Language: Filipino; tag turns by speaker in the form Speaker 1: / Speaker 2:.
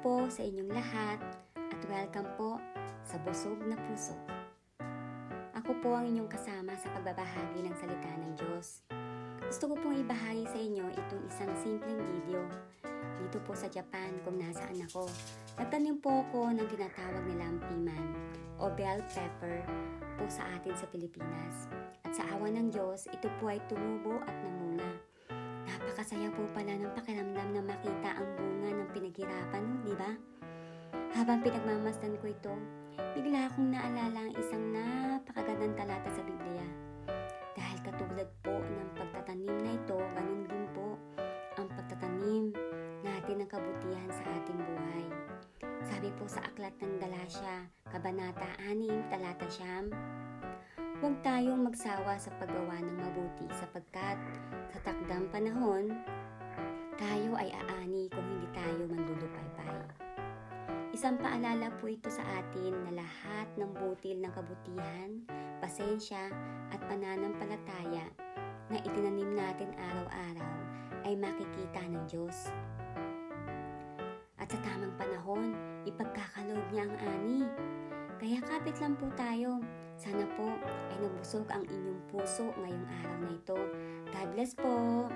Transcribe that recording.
Speaker 1: po sa inyong lahat at welcome po sa Busog na Puso. Ako po ang inyong kasama sa pagbabahagi ng salita ng Diyos. Gusto ko pong ibahagi sa inyo itong isang simpleng video dito po sa Japan kung nasaan ako. Nagtanim po ako ng tinatawag nilang piman o bell pepper po sa atin sa Pilipinas. At sa awa ng Diyos, ito po ay tumubo at namunga. Napakasaya po pala ng pakiramdam na makita ang bunga ng ba? Habang pinagmamasdan ko ito, bigla akong naalala ang isang napakagandang talata sa Biblia. Dahil katulad po ng pagtatanim na ito, ganun din po ang pagtatanim natin ng kabutihan sa ating buhay. Sabi po sa aklat ng Galasya, Kabanata 6, Talata Siyam, Huwag tayong magsawa sa paggawa ng mabuti sapagkat sa takdang panahon, tayo ay aani kung hindi tayo manlulupaypay. Isang paalala po ito sa atin na lahat ng butil ng kabutihan, pasensya at pananampalataya na itinanim natin araw-araw ay makikita ng Diyos. At sa tamang panahon, ipagkakaloob niya ang ani. Kaya kapit lang po tayo. Sana po ay nabusog ang inyong puso ngayong araw na ito. God bless po!